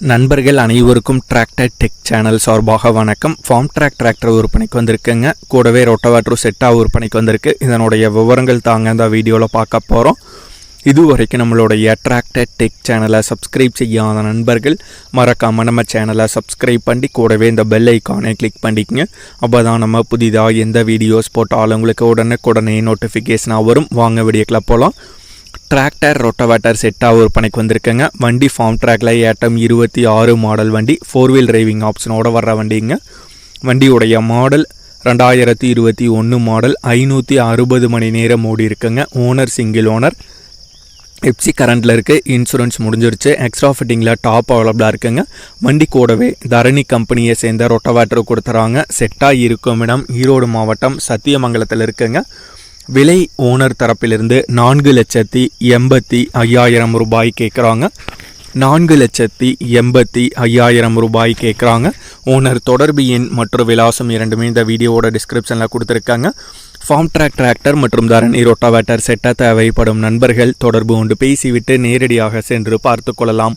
நண்பர்கள் அனைவருக்கும் tractor tech channel சார்பாக வணக்கம். ஃபார்ம் ட்ராக் டிராக்டர் விற்பனைக்கு வந்திருக்குங்க. கூடவே ரொட்டவாட்ரு செட்டாக விற்பனைக்கு வந்திருக்கு. இதனுடைய விவரங்கள் தாங்க இந்த வீடியோவில் பார்க்க போகிறோம் இது வரைக்கும் நம்மளுடைய டிராக்டர் டெக் சேனலை சப்ஸ்கிரைப் செய்யாத நண்பர்கள் மறக்காமல் நம்ம சேனலை சப்ஸ்கிரைப் பண்ணி கூடவே இந்த பெல் ஐக்கானை கிளிக் பண்ணிக்கங்க. அப்போ தான் நம்ம புதிதாக எந்த வீடியோஸ் போட்டாலும் உங்களுக்கு உடனுக்குடனே நோட்டிஃபிகேஷனாக வரும். வாங்க வீடியோக்கில் போகலாம் டிராக்டர் ரொட்டவேட்டர் செட்டாக விற்பனைக்கு வந்திருக்குங்க. வண்டி ஃபார்ம் ட்ராக்ல ஏட்டம் இருபத்தி ஆறு மாடல் வண்டி ஃபோர் வீல் டிரைவிங் ஆப்ஷனோட வர்ற வண்டிங்க. வண்டியுடைய மாடல் ரெண்டாயிரத்தி இருபத்தி ஒன்று மாடல் ஐநூற்றி அறுபது மணி நேரம் ஓடி இருக்குங்க ஓனர் சிங்கிள் ஓனர் எப்சி கரண்டில் இருக்குது இன்சூரன்ஸ் முடிஞ்சிருச்சு எக்ஸ்ட்ரா ஃபிட்டிங்கில் டாப் அவைலபிளாக இருக்குங்க. வண்டி கூடவே தரணி கம்பெனியை சேர்ந்த ரொட்டவேட்டர் கொடுத்துறாங்க. செட்டாக இருக்கும் இடம் ஈரோடு மாவட்டம் சத்தியமங்கலத்தில் இருக்குங்க. விலை ஓனர் தரப்பிலிருந்து நான்கு லட்சத்தி எண்பத்தி ஐயாயிரம் ரூபாய் கேட்குறாங்க. நான்கு லட்சத்தி எண்பத்தி ஐயாயிரம் ரூபாய் கேட்குறாங்க. ஓனர் தொடர்பு எண் மற்றும் விலாசம் இரண்டுமே இந்த வீடியோவோட டிஸ்கிரிப்ஷனில் கொடுத்துருக்காங்க. ஃபார்ம் ட்ராக் டிராக்டர் மற்றும் தரணி ரொட்டாவேட்டர் செட்ட தேவைப்படும் நண்பர்கள் தொடர்பு கொண்டு பேசிவிட்டு நேரடியாக சென்று பார்த்து கொள்ளலாம்.